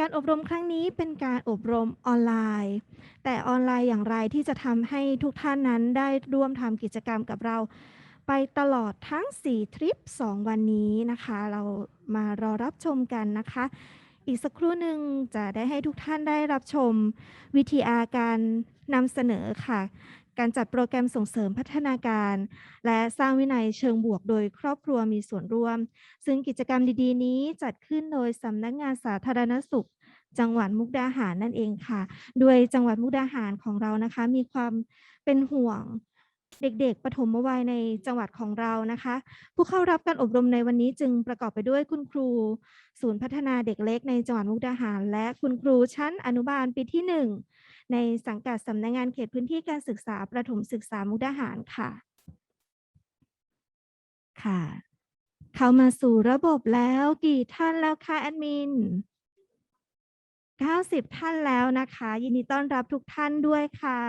การอบรมครั้งนี้เป็นการอบรมออนไลน์ แต่ออนไลน์อย่างไรที่จะทำให้ทุกท่านนั้นได้ร่วมทำกิจกรรมกับเรา ไปตลอดทั้ง 4 ทริป 2 วันนี้นะคะ เรามารอรับชมกันนะคะ อีกสักครู่หนึ่งจะได้ให้ทุกท่านได้รับชม วิธีอาการนำเสนอค่ะ การจัดโปรแกรมส่งเสริมพัฒนาการ และสร้างวินัยเชิงบวกโดยครอบครัวมีส่วนร่วม ซึ่งกิจกรรมดีๆ นี้จัดขึ้นโดยสำนักงานสาธารณสุข จังหวัดมุกดาหารนั่นเองค่ะ โดยจังหวัดมุกดาหารของเรานะคะ มีความเป็นห่วงเด็กๆ ปฐมวัยในจังหวัดของเรานะคะ ผู้เข้ารับการอบรมในวันนี้จึงประกอบไปด้วยคุณครู ศูนย์พัฒนาเด็กเล็กในจังหวัดมุกดาหาร และคุณครูชั้นอนุบาลปีที่หนึ่ง ในสังกัดสำนักงานเขตพื้นที่การศึกษาประถมศึกษามุกดาหารค่ะ ค่ะ เข้ามาสู่ระบบแล้วกี่ท่านแล้วคะแอดมิน 90 ท่านแล้วนะคะ ยินดีต้อนรับทุกท่านด้วยค่ะ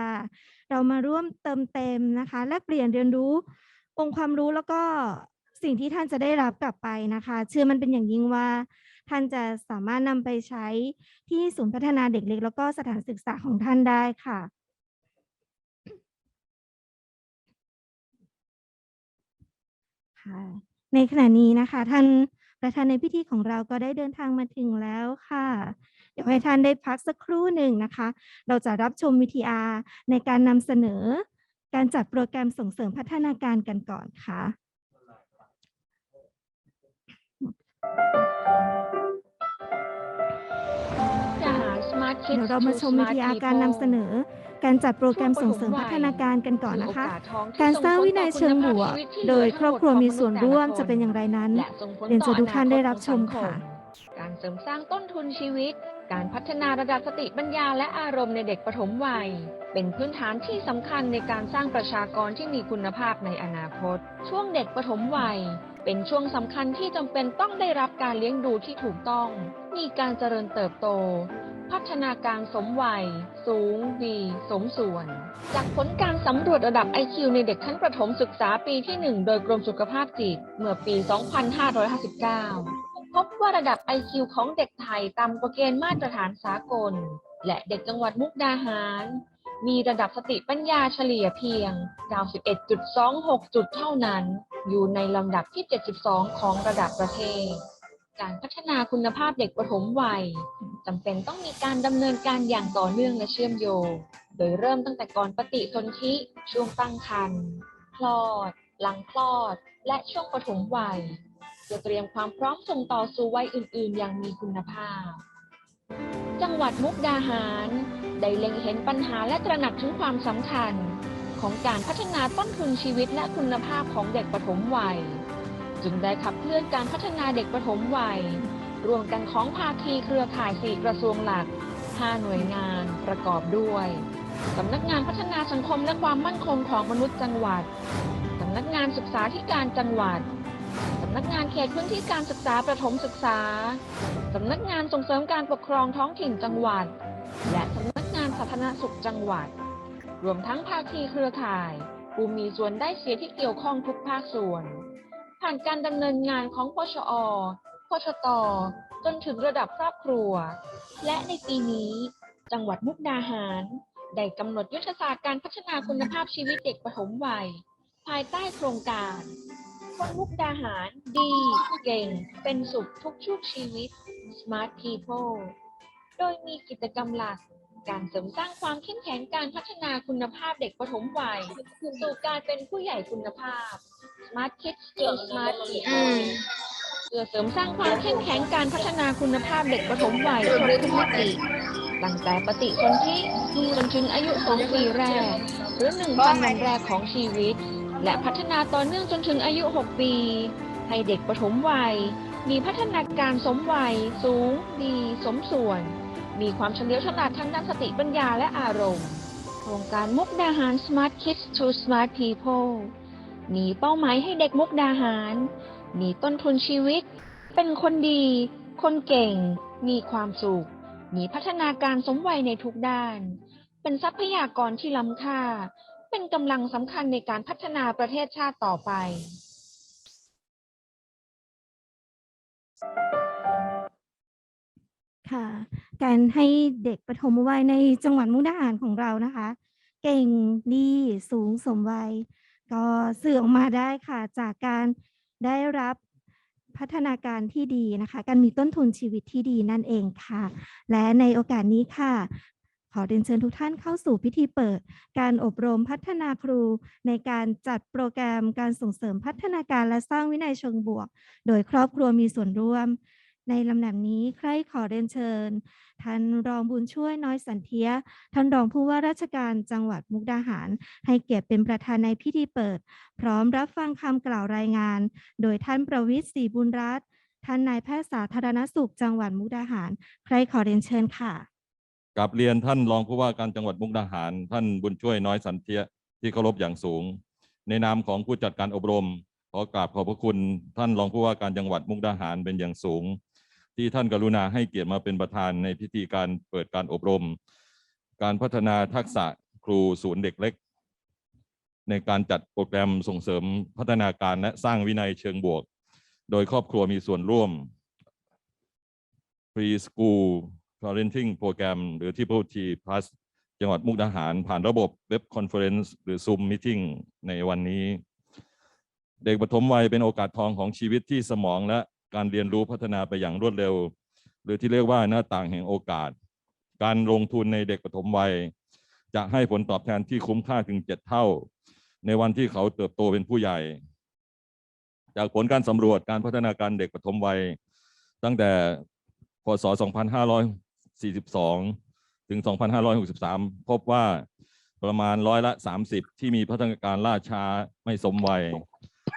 เรามาร่วมเติมเต็มนะคะ และเปลี่ยนเรียนรู้องค์ความรู้แล้วก็สิ่งที่ท่านจะได้รับกลับไปนะคะ เชื่อมันเป็นอย่างยิ่งว่า ท่านจะสามารถนำไปใช้ที่ศูนย์พัฒนาเด็กเล็ก แล้วก็สถานศึกษาของท่านได้ค่ะค่ะในขณะนี้นะคะ ท่านประธานในพิธีของเราก็ได้เดินทางมาถึงแล้วค่ะ เดี๋ยวให้ท่านได้พักสักครู่หนึ่งนะคะ เราจะรับชมวิทีอาร์ในการนำเสนอ การจัดโปรแกรมส่งเสริมพัฒนาการกันก่อนค่ะ เดี๋ยวเรามาชมวิทยาการนำเสนอ การจัดโปรแกรมส่งเสริมพัฒนาการกันก่อนนะคะ การสร้างวินัยเชิงบวก โดยครอบครัวมีส่วนร่วมจะเป็นอย่างไรนั้นและส่งผลเรียนเชิญต่อทุกท่านได้รับชมอนาตของค่ะสังมการเสริมสร้างต้นทุนชีวิต การพัฒนาระดับสติปัญญาและอารมณ์ในเด็กปฐมวัยเป็นพื้นฐานที่สำคัญในการสร้างประชากรที่มีคุณภาพในอนาคต ช่วงเด็กปฐมวัย เป็นช่วงสำคัญที่จำเป็นต้องได้รับการเลี้ยงดูที่ถูกต้อง มีการเจริญเติบโต พัฒนาการสมวัย สูง ดี สมส่วน จากผลการสำรวจระดับ IQ ในเด็กชั้นประถมศึกษาปีที่ 1 โดยกรมสุขภาพจิต เมื่อปี 2559 พบว่าระดับ IQ ของเด็กไทยต่ำกว่าเกณฑ์มาตรฐานสากล และเด็กจังหวัดมุกดาหาร มีระดับสติปัญญาเฉลี่ยเพียง 91.26 จุดเท่านั้น อยู่ในลำดับที่ 72 ของระดับประเทศ การพัฒนาคุณภาพเด็กปฐมวัยจำเป็นต้องมีการดำเนินการอย่างต่อเนื่องและเชื่อมโยง โดยเริ่มตั้งแต่ก่อนปฏิสนธิช่วงตั้งครรภ์คลอด หลังคลอด และช่วงปฐมวัยเพื่อเตรียมความพร้อมส่งต่อสู่วัยอื่น ๆ อย่างมีคุณภาพ จังหวัดมุกดาหารได้เล็งเห็นปัญหาและตระหนักถึงความสำคัญ ของการพัฒนาต้นทุนชีวิตและคุณภาพของเด็กปฐมวัย จึงได้ขับเคลื่อนการพัฒนาเด็กปฐมวัย รวมกันของภาคีเครือข่าย 4 กระทรวงหลัก 5 หน่วยงานประกอบด้วยสำนักงานพัฒนาสังคมและความมั่นคงของมนุษย์จังหวัดสำนักงานศึกษาธิการจังหวัดสำนักงานเขตพื้นที่การศึกษาประถมศึกษาสำนักงานส่งเสริมการปกครองท้องถิ่นจังหวัด และสำนักงานสาธารณสุขจังหวัด รวมทั้งภาคีเครือข่ายผู้มีส่วนได้เสียที่เกี่ยวข้องทุกภาคส่วน ผ่านการดำเนินงานของพชอ พชต จนถึงระดับครอบครัว และในปีนี้ จังหวัดมุกดาหาร ได้กำหนดยุทธศาสตร์การพัฒนาคุณภาพชีวิตเด็กปฐมวัย ภายใต้โครงการคนมุกดาหารดี เก่ง เป็นสุขทุกช่วงชีวิต Smart People โดยมีกิจกรรมหลักการเสริมสร้างความเข้มแข็งการพัฒนาคุณภาพเด็กปฐมวัยสู่การเป็นผู้ใหญ่คุณภาพ Smart Kids to Smart People เพื่อเสริมสร้างความเข้มแข็งการพัฒนาคุณภาพเด็กปฐมวัยครบทุกมิติตั้งแต่ปฏิสนธิจนถึงอายุสองปีแรก หรือหนึ่งพันวันแรกของชีวิต และพัฒนาต่อเนื่องจนถึงอายุ 6 ปี ให้เด็กปฐมวัย มีพัฒนาการสมวัย สูง ดี สมส่วน มีความเฉลียวฉลาดทางด้านสติปัญญาและอารมณ์ โครงการมุกดาหาร Smart Kids to Smart People มีเป้าหมายให้เด็กมุกดาหารมีต้นทุนชีวิต เป็นคนดี คนเก่ง มีความสุขมีพัฒนาการสมวัยในทุกด้าน เป็นทรัพยากรที่ล้ำค่า เป็นกำลังสำคัญในการพัฒนาประเทศชาติต่อไปค่ะการให้เด็กปฐมวัยในจังหวัดมุกดาหารของเรานะคะ เก่งดีสูงสมวัย ก็สื่อออกมาได้ค่ะจากการได้รับพัฒนาการที่ดีนะคะ การมีต้นทุนชีวิตที่ดีนั่นเองค่ะ และในโอกาสนี้ค่ะ ขอเรียนเชิญทุกท่านเข้าสู่พิธีเปิด การอบรมพัฒนาครู ในการจัดโปรแกรมการส่งเสริมพัฒนาการและสร้างวินัยเชิงบวก โดยครอบครัวมีส่วนร่วม ในลำดับนี้ใครขอเรียนเชิญ ท่านรองบุญช่วยน้อยสันเทีย ท่านรองผู้ว่าราชการจังหวัดมุกดาหาร ให้เกียรติเป็นประธานในพิธีเปิด พร้อมรับฟังคำกล่าวรายงาน โดยท่านประวิทย์ศรีบุญรัตน์ท่านนายแพทย์สาธารณสุขจังหวัดมุกดาหาร ใครขอเรียนเชิญค่ะกับเรียนท่านรองผู้ว่าการจังหวัดมุกดาหาร ท่านบุญช่วยน้อยสันเทียที่เคารพอย่างสูง ในนามของผู้จัดการอบรมขอกราบขอบพระคุณท่านรองผู้ว่าการจังหวัดมุกดาหารเป็นอย่างสูง ที่ท่านกรุณาให้เกียรติมาเป็นประธานในพิธีการเปิดการอบรม การพัฒนาทักษะครูศูนย์เด็กเล็ก ในการจัดโปรแกรมส่งเสริมพัฒนาการและสร้างวินัยเชิงบวก โดยครอบครัวมีส่วนร่วม Preschool Parenting Program หรือ Triple T Plus จังหวัดมุกดาหารผ่านระบบเว็บคอนเฟอเรนซ์หรือ Zoom Meeting ในวันนี้ เด็กปฐมวัยเป็นโอกาสทองของชีวิตที่สมองและ การเรียนรู้พัฒนาไปอย่างรวดเร็ว หรือที่เรียกว่าหน้าต่างแห่งโอกาส การลงทุนในเด็กปฐมวัย จะให้ผลตอบแทนที่คุ้มค่าถึงเจ็ดเท่า ในวันที่เขาเติบโตเป็นผู้ใหญ่ จากผลการสำรวจการพัฒนาการเด็กปฐมวัย ตั้งแต่พศ 2542 ถึง 2563 พบว่าประมาณร้อยละ 30 ที่มีพัฒนาการล่าช้าไม่สมวัย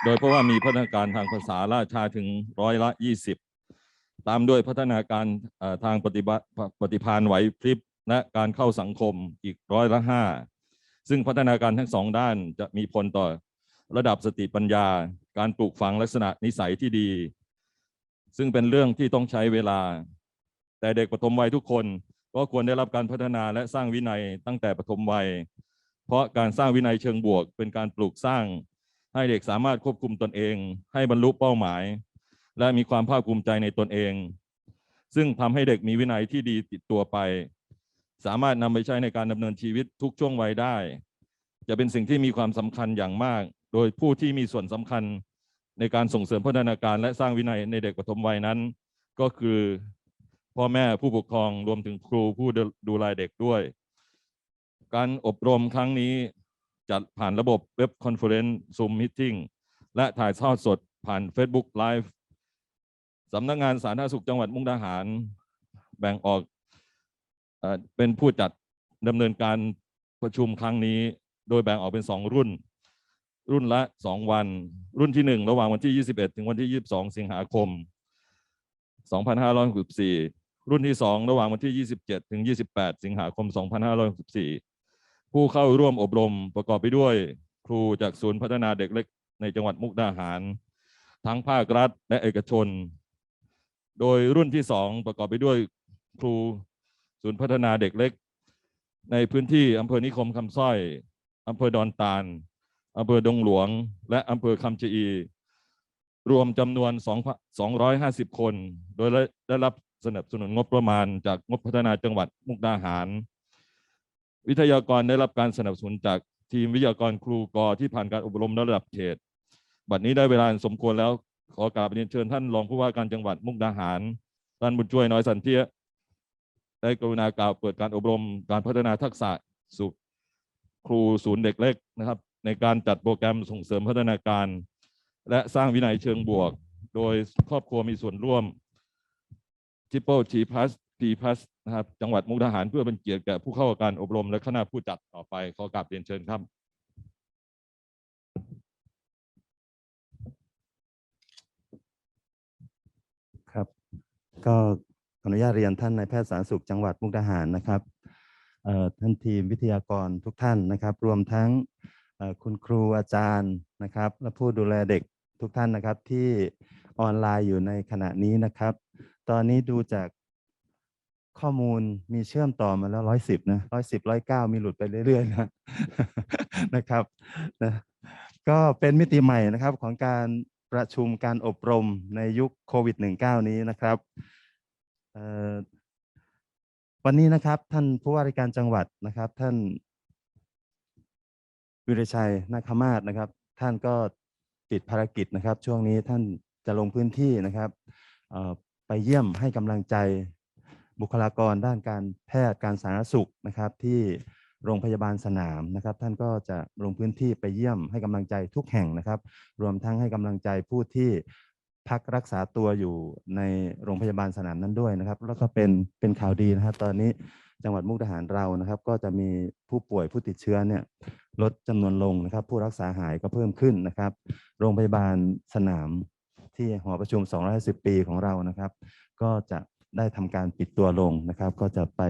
โดยเพราะว่ามีพัฒนาการทางภาษาล่าช้าถึงร้อยละ 20 ตามด้วยพัฒนาการทางปฏิบัติปฏิภาณไหวพริบและการเข้าสังคมอีกร้อยละ 5 ซึ่งพัฒนาการทั้งสองด้านจะมีผลต่อระดับสติปัญญา การปลูกฝังลักษณะนิสัยที่ดี ซึ่งเป็นเรื่องที่ต้องใช้เวลา แต่เด็กปฐมวัยทุกคนก็ควรได้รับการพัฒนาและสร้างวินัยตั้งแต่ปฐมวัย เพราะการสร้างวินัยเชิงบวก เป็นการปลูกสร้าง ให้เด็กสามารถควบคุมตนเอง ให้บรรลุเป้าหมาย และมีความภาคภูมิใจในตนเอง ซึ่งทำให้เด็กมีวินัยที่ดีติดตัวไป สามารถนำไปใช้ในการดำเนินชีวิตทุกช่วงวัยได้ จะเป็นสิ่งที่มีความสำคัญอย่างมาก โดยผู้ที่มีส่วนสำคัญในการส่งเสริมพัฒนาการและสร้างวินัยในเด็กปฐมวัยนั้น ก็คือพ่อแม่ผู้ปกครองรวมถึงครูผู้ดูแลเด็กด้วย การอบรมครั้งนี้ จัดผ่านระบบเว็บคอนเฟอเรนซ์ซูมมิ팅และถ่ายทอดสดผ่าน Facebook Live สำนักงานสาธารณสุขจังหวัดมุกดาหาร แบ่งออกเป็นผู้จัดดำเนินการประชุมครั้งนี้ โดยแบ่งออกเป็นสองรุ่น รุ่นละ 2 วัน รุ่นที่ 1 ระหว่างวันที่ 21 ถึงวันที่ 22 สิงหาคม 2564 รุ่นที่ 2 ระหว่างวันที่ 27 ถึง 28 สิงหาคม 2564 ผู้เข้าร่วมอบรมประกอบไปด้วย ครูจากศูนย์พัฒนาเด็กเล็กในจังหวัดมุกดาหาร ทั้งภาครัฐและเอกชน โดยรุ่นที่ 2 ประกอบไปด้วยครูศูนย์พัฒนาเด็กเล็ก ในพื้นที่อำเภอนิคมคำสร้อยอำเภอดอนตาลอำเภอดงหลวง และอำเภอคำชะอี รวมจำนวน2 250 คน โดยได้รับสนับสนุนงบประมาณจากงบพัฒนาจังหวัดมุกดาหาร วิทยากรได้รับการสนับสนุนจากทีมวิทยากรครูกอที่ผ่านการอบรมระดับเขต บัดนี้ได้เวลาสมควรแล้วขอกราบเรียนเชิญท่านรองผู้ว่าการจังหวัดมุกดาหารท่านบุญช่วยน้อยสันเทียได้กรุณากล่าวเปิดการอบรมการพัฒนาทักษะสู่ครูศูนย์เด็กเล็กนะครับ ในการจัดโปรแกรมส่งเสริมพัฒนาการ และสร้างวินัยเชิงบวก โดยครอบครัวมีส่วนร่วม Triple T Plus P Plus นะครับจังหวัดมุกดาหารเพื่อเป็นเกียรติแก่ผู้เข้าการอบรม และคณะผู้จัดต่อไปขอกราบเรียนเชิญครับครับก็ขออนุญาตเรียนท่านนายแพทย์สาธารณสุขจังหวัดมุกดาหารนะครับท่านทีมวิทยากรทุกท่านนะครับ รวมทั้งคุณครูอาจารย์นะครับ และผู้ดูแลเด็กทุกท่านนะครับที่ออนไลน์อยู่ในขณะนี้นะครับ ตอนนี้ดูจาก ข้อมูลมีเชื่อมต่อมาแล้วร้อยสิบนะร้อยสิบร้อยเก้ามีหลุดไปเรื่อยๆนะนะครับนะก็เป็นมิติใหม่นะครับของการประชุมการอบรมในยุคโควิด -19 นี้นะครับวันนี้นะครับท่านผู้ว่าราชการจังหวัดนะครับ ท่านวิรชัยนาคมาศนะครับ ท่านก็ติดภารกิจนะครับ ช่วงนี้ท่านจะลงพื้นที่นะครับไปเยี่ยมให้กำลังใจ บุคลากรด้านการแพทย์การสาธารณสุขนะครับ ที่โรงพยาบาลสนามนะครับ ท่านก็จะลงพื้นที่ไปเยี่ยมให้กำลังใจทุกแห่งนะครับ รวมทั้งให้กำลังใจผู้ที่พักรักษาตัวอยู่ในโรงพยาบาลสนามนั้นด้วยนะครับ แล้วก็เป็นเป็นข่าวดีนะครับตอนนี้จังหวัดมุกดาหารเรานะครับ ก็จะมีผู้ป่วยผู้ติดเชื้อเนี่ยลดจำนวนลงนะครับ ผู้รักษาหายก็เพิ่มขึ้นนะครับ โรงพยาบาลสนามที่หอประชุม 250 ปีของเรานะครับ ก็จะ ได้ทำการปิดตัวลงนะครับ ก็จะไป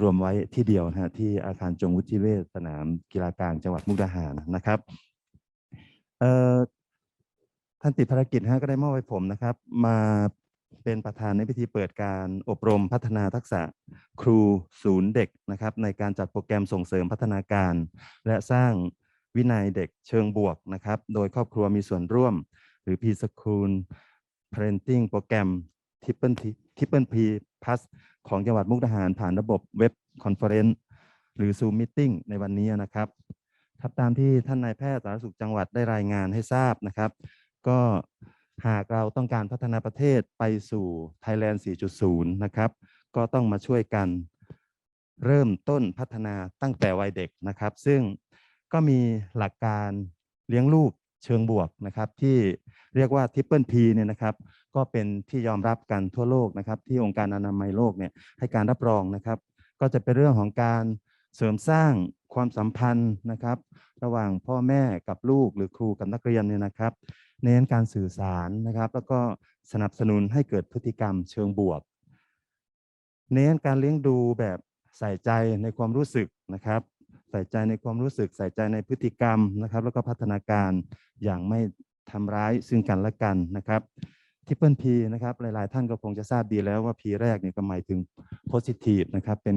รวมไว้ที่เดียวนะฮะที่อาคารจงวุฒิเวศสนามกีฬากลางจังหวัดมุกดาหารนะครับท่านติดภารกิจฮะก็ได้มอบให้ผมนะครับ มาเป็นประธานในพิธีเปิดการอบรมพัฒนาทักษะครูศูนย์เด็กนะครับ ในการจัดโปรแกรมส่งเสริมพัฒนาการ และสร้างวินัยเด็กเชิงบวกนะครับ โดยครอบครัวมีส่วนร่วม หรือ P-School Parenting โปรแกรม Triple P Triple P Plus ของจังหวัดมุกดาหารผ่านระบบเว็บคอนเฟอเรนซ์หรือ Zoom Meeting ในวันนี้นะครับครับตามที่ท่านนายแพทย์สาธารณสุขจังหวัดได้รายงานให้ทราบนะครับ ก็หากเราต้องการพัฒนาประเทศไปสู่ Thailand 4.0 นะครับ ก็ต้องมาช่วยกันเริ่มต้นพัฒนาตั้งแต่วัยเด็กนะครับ ซึ่งก็มีหลักการเลี้ยงลูกเชิงบวกนะครับ ที่เรียกว่า Triple P เนี่ยนะครับ ก็เป็นที่ยอมรับกันทั่วโลกนะครับ ที่องค์การอนามัยโลกเนี่ยให้การรับรองนะครับ ก็จะเป็นเรื่องของการเสริมสร้างความสัมพันธ์นะครับ ระหว่างพ่อแม่กับลูกหรือครูกับนักเรียนเนี่ยนะครับ เน้นการสื่อสารนะครับ แล้วก็สนับสนุนให้เกิดพฤติกรรมเชิงบวก เน้นการเลี้ยงดูแบบใส่ใจในความรู้สึกนะครับ ใส่ใจในความรู้สึก ใส่ใจในพฤติกรรมนะครับ แล้วก็พัฒนาการอย่างไม่ทำร้ายซึ่งกันและกันนะครับ ทิปเปิลพีนะครับหลาย ๆ ท่านก็คงจะทราบดีแล้วว่า P แรกเนี่ยก็หมายถึง positive นะครับเป็น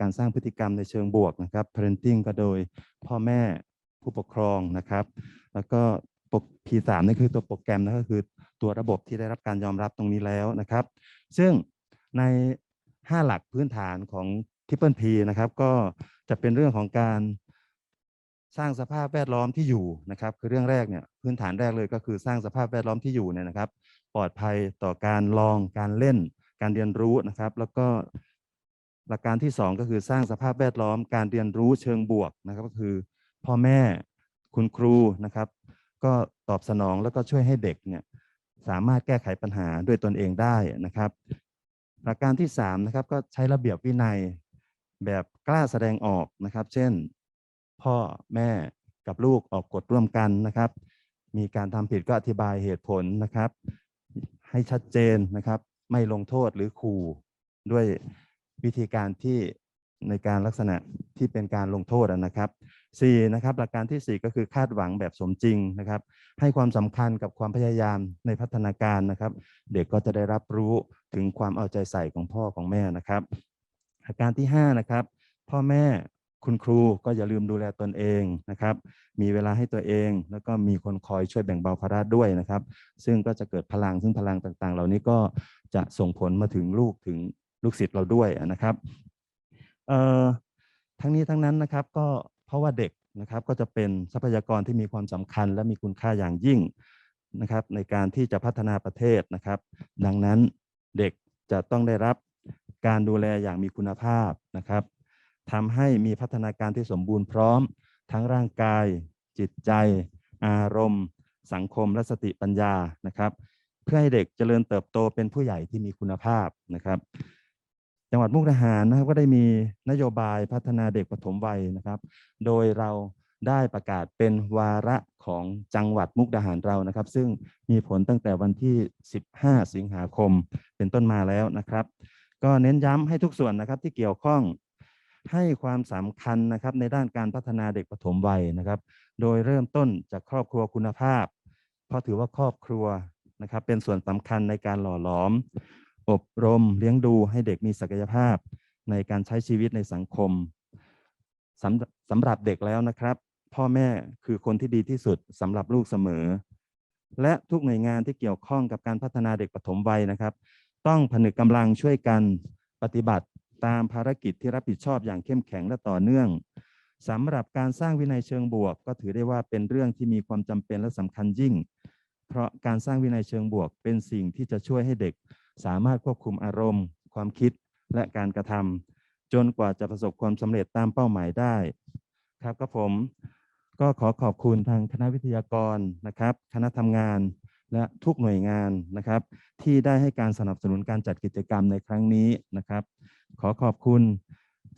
การสร้างพฤติกรรมในเชิงบวกนะครับ parenting ก็โดยพ่อแม่ผู้ปกครองนะครับ แล้วก็ P3 นี่คือตัวโปรแกรมนะก็คือตัวระบบที่ได้รับการยอมรับตรงนี้แล้วนะครับ ซึ่งใน 5 หลักพื้นฐานของ Triple P นะครับก็จะเป็นเรื่องของการสร้างสภาพแวดล้อมที่อยู่นะครับ คือเรื่องแรกเนี่ยพื้นฐานแรกเลยก็คือสร้างสภาพแวดล้อมที่อยู่เนี่ยนะครับ ปลอดภัยต่อการลองการเล่น การเรียนรู้นะครับ แล้วก็หลักการที่ 2 ก็คือสร้างสภาพแวดล้อมการเรียนรู้เชิงบวกนะครับ ก็คือพ่อแม่คุณครูนะครับ ก็ตอบสนองแล้วก็ช่วยให้เด็กเนี่ยสามารถแก้ไขปัญหาด้วยตนเองได้นะครับ หลักการที่3นะครับก็ใช้ระเบียบวินัยแบบกล้าแสดงออกนะครับ เช่น พ่อแม่กับลูกออกกฎร่วมกันนะครับ มีการทำผิดก็อธิบายเหตุผลนะครับ ให้ชัดเจนนะครับ ไม่ลงโทษหรือขู่ด้วยวิธีการที่ในการลักษณะที่เป็นการลงโทษนะครับ4นะครับหลักการทีสี่4 ก็คือคาดหวังแบบสมจริงนะครับ ให้ความสำคัญกับความพยายามในพัฒนาการนะครับ เด็กก็จะได้รับรู้ถึงความเอาใจใส่ของพ่อของแม่นะครับหลักการที่5นะครับพ่อแม่ คุณครูก็อย่าลืมดูแลตนเองนะครับ มีเวลาให้ตัวเอง แล้วก็มีคนคอยช่วยแบ่งเบาภาระด้วยนะครับ ซึ่งก็จะเกิดพลังซึ่งพลังต่างๆ เหล่านี้ก็จะส่งผลมาถึงลูกถึงลูกศิษย์เราด้วยนะครับเอ่อทั้งนี้ทั้งนั้นนะครับก็เพราะว่าเด็กนะครับก็จะเป็นทรัพยากรที่มีความสำคัญ และมีคุณค่าอย่างยิ่งนะครับ ในการที่จะพัฒนาประเทศนะครับ ดังนั้นเด็กจะต้องได้รับการดูแลอย่างมีคุณภาพนะครับ ทำให้มีพัฒนาการที่สมบูรณ์พร้อม ทั้งร่างกาย จิตใจ อารมณ์ สังคมและสติปัญญานะครับ เพื่อให้เด็กเจริญเติบโตเป็นผู้ใหญ่ที่มีคุณภาพนะครับ จังหวัดมุกดาหารนะครับก็ได้มีนโยบายพัฒนาเด็กปฐมวัยนะครับ โดยเราได้ประกาศเป็นวาระของจังหวัดมุกดาหารเรานะครับ ซึ่งมีผลตั้งแต่วันที่ 15 สิงหาคมเป็นต้นมาแล้วนะครับ ก็เน้นย้ำให้ทุกส่วนนะครับที่เกี่ยวข้อง ให้ความสำคัญนะครับในด้านการพัฒนาเด็กปฐมวัยนะครับ โดยเริ่มต้นจากครอบครัวคุณภาพ เพราะถือว่าครอบครัวนะครับเป็นส่วนสำคัญในการหล่อหลอม อบรมเลี้ยงดูให้เด็กมีศักยภาพ ในการใช้ชีวิตในสังคมสำสำหรับเด็กแล้วนะครับ พ่อแม่คือคนที่ดีที่สุดสำหรับลูกเสมอ และทุกหน่วยงานที่เกี่ยวข้องกับการพัฒนาเด็กปฐมวัยนะครับ ต้องผนึกกำลังช่วยกันปฏิบัติ ตามภารกิจที่รับผิดชอบอย่างเข้มแข็งและต่อเนื่องสำหรับการสร้างวินัยเชิงบวก ก็ถือได้ว่าเป็นเรื่องที่มีความจำเป็นและสำคัญยิ่ง เพราะการสร้างวินัยเชิงบวก เป็นสิ่งที่จะช่วยให้เด็ก สามารถควบคุมอารมณ์ ความคิดและการกระทำจนกว่าจะประสบความสำเร็จตามเป้าหมายได้ ครับก็ผมก็ขอขอบคุณทางคณะวิทยากรนะครับ คณะทำงานและทุกหน่วยงานนะครับ ที่ได้ให้การสนับสนุนการจัดกิจกรรมในครั้งนี้นะครับ ขอขอบคุณ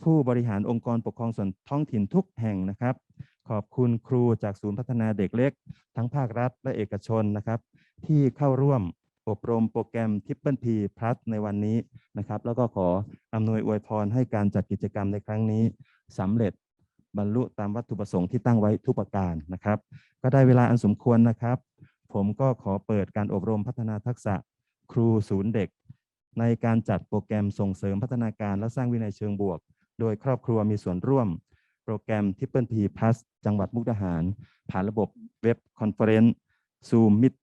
ผู้บริหารองค์กรปกครองส่วนท้องถิ่นทุกแห่งนะครับ ขอบคุณครูจากศูนย์พัฒนาเด็กเล็ก ทั้งภาครัฐและเอกชนนะครับ ที่เข้าร่วมอบรมโปรแกรม t ิ i เปิลพีพลัสในวันนี้นะครับ แล้วก็ขออำนวยอวยพรให้การจัดกิจกรรมในครั้งนี้สำเร็จบรรลุตามวัตถุประสงค์ที่ตั้งไว้ทุกประการนะครับ ก็ได้เวลาอันสมควรนะครับ ผมก็ขอเปิดการอบรมพัฒนาทักษะครูศูนย์เด็ก ในการจัดโปรแกรมส่งเสริมพัฒนาการและสร้างวินัยเชิงบวก โดยครอบครัวมีส่วนร่วม โปรแกรม t ิ i เปิลพีพลัสจังหวัดมุกดาหาร ผ่านระบบเว็บคอนเฟอเรนซ์ซูมมิ g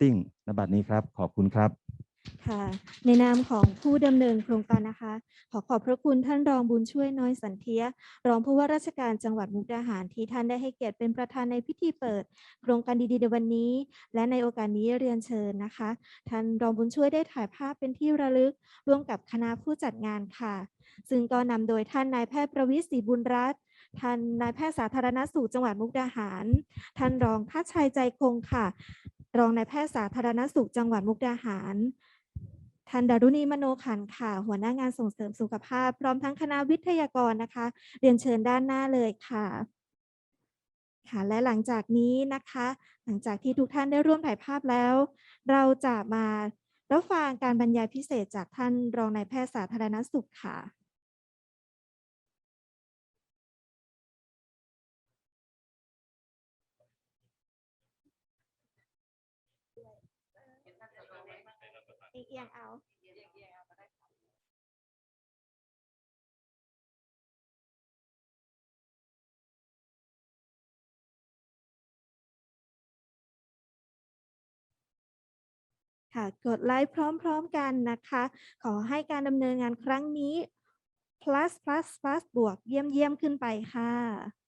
ณบัดนี้ครับ ขอบคุณครับ ค่ะในนามของผู้ดำเนินโครงการนะคะ ขอขอบพระคุณท่านรองบุญช่วยน้อยสันเทีย รองผู้ว่าราชการจังหวัดมุกดาหารที่ท่านได้ให้เกียรติเป็นประธานในพิธีเปิด โครงการดีๆในวันนี้ และในโอกาสนี้เรียนเชิญนะคะ ท่านรองบุญช่วยได้ถ่ายภาพเป็นที่ระลึก ร่วมกับคณะผู้จัดงานค่ะ ซึ่งก็นำโดยท่านนายแพทย์ประวิศรีบุญรัตน์ท่านนายแพทย์สาธารณสุขจังหวัดมุกดาหาร ท่านรองทัชชัยใจคงค่ะ รองนายแพทย์สาธารณสุขจังหวัดมุกดาหารท่านดารุณีมโนขันค่ะ หัวหน้างานส่งเสริมสุขภาพ พร้อมทั้งคณะวิทยากรนะคะ เรียนเชิญด้านหน้าเลยค่ะค่ะและหลังจากนี้นะคะ หลังจากที่ทุกท่านได้ร่วมถ่ายภาพแล้ว เราจะมารับฟังการบรรยายพิเศษจากท่านรองนายแพทย์สาธารณสุขค่ะ เอียงเอาค่ะ กดไลค์พร้อมๆกันนะคะ ขอให้การดำเนินงานครั้งนี้ plus plus plus บวกเยี่ยมเยี่ยมขึ้นไปค่ะ